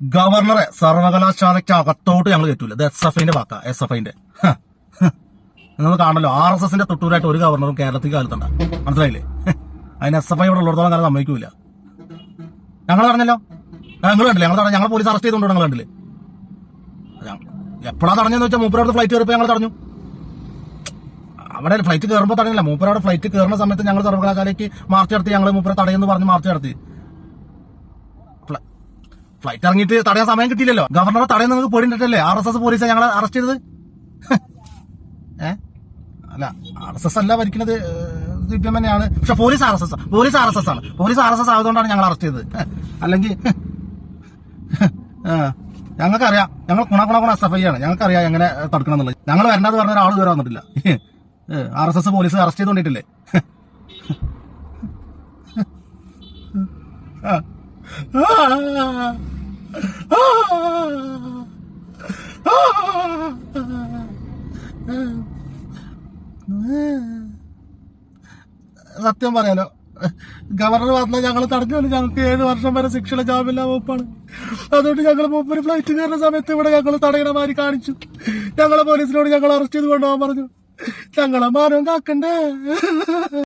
ഗവർണറെ സർവകലാശാലയ്ക്ക് അകത്തോട്ട് ഞങ്ങൾ കയറ്റൂല. ഇത് എസ് എഫ് ഐന്റെ വാക്ക എസ് എഫ് ഐന്റെ നിങ്ങൾ കാണല്ലോ ആർ എസ് എസിന്റെ തൊട്ടൂരായിട്ട് ഒരു ഗവർണറും കേരളത്തിൽ കാലത്തുണ്ട. മനസ്സിലായില്ലേ. അതിന് എസ് എഫ് ഐ ഇവിടെ ഉള്ളിടത്തോളം കാലം സമ്മതിക്കൂല. ഞങ്ങൾ പറഞ്ഞല്ലോ ഞങ്ങൾ കണ്ടില്ല? ഞങ്ങൾ ഞങ്ങൾ പോലീസ് അറസ്റ്റ് ചെയ്തുകൊണ്ട് ഞങ്ങൾ കണ്ടില്ലേ എപ്പോഴാ തടഞ്ഞെന്ന് വെച്ചാൽ മൂപ്പരോട് ഫ്ലൈറ്റ് കയറിയപ്പോൾ ഞങ്ങൾ തടഞ്ഞു. അവിടെ ഫ്ലൈറ്റ് കയറുമ്പോൾ തടഞ്ഞില്ല. മൂപ്പരോട് ഫ്ലൈറ്റ് കയറുന്ന സമയത്ത് ഞങ്ങൾ സർവകലാശാലയ്ക്ക് മാർച്ച് നടത്തി ഞങ്ങൾ മൂപ്പരെ തടയെന്ന് പറഞ്ഞ് മാർച്ച് നടത്തി. ഫ്ലൈറ്റ് ഇറങ്ങിയിട്ട് തടയാൻ സമയം കിട്ടിയില്ലല്ലോ. ഗവർണറെ തടയാൻ നിങ്ങൾക്ക് പേടിണ്ടല്ലേ ആർ എസ് എസ് പോലീസാണ് ഞങ്ങളെ അറസ്റ്റ് ചെയ്തത്? ഏ? അല്ല ആർ എസ് എസ് അല്ല ഭരിക്കുന്നത് സിപിഎം തന്നെയാണ്. പക്ഷെ police R S S police R S S ആണ്. പോലീസ് ആർ എസ് എസ് ആയതുകൊണ്ടാണ് ഞങ്ങൾ അറസ്റ്റ് ചെയ്തത്. അല്ലെങ്കിൽ ഞങ്ങൾക്കറിയാം. ഞങ്ങൾ കുണ കുണ കുണ എസ് എഫ് ഐ ആണ്. ഞങ്ങൾക്കറിയാം എങ്ങനെ തടുക്കണം എന്നുള്ളത്. ഞങ്ങൾ വരേണ്ടത് പറഞ്ഞ ഒരാൾ ഇതുവരെ വന്നിട്ടില്ല. R S S police arrest ചെയ്തുകൊണ്ടിട്ടില്ലേ? സത്യം പറയാലോ. ഗവർണർ പറഞ്ഞ ഞങ്ങൾ തടഞ്ഞു ഞങ്ങൾക്ക് ഏഴ് വർഷം വരെ ശിക്ഷണ ജാമ്യമില്ല വകുപ്പാണ്. അതുകൊണ്ട് ഞങ്ങൾ മൂപ്പര് ഫ്ലൈറ്റ് കയറുന്ന സമയത്ത് ഇവിടെ ഞങ്ങൾ തടയണ മാതിരി കാണിച്ചു. ഞങ്ങളെ പോലീസിനോട് ഞങ്ങൾ അറസ്റ്റ് ചെയ്ത് കൊണ്ടുപോകാൻ പറഞ്ഞു. ഞങ്ങളെ മാനം കാക്കണ്ടേ?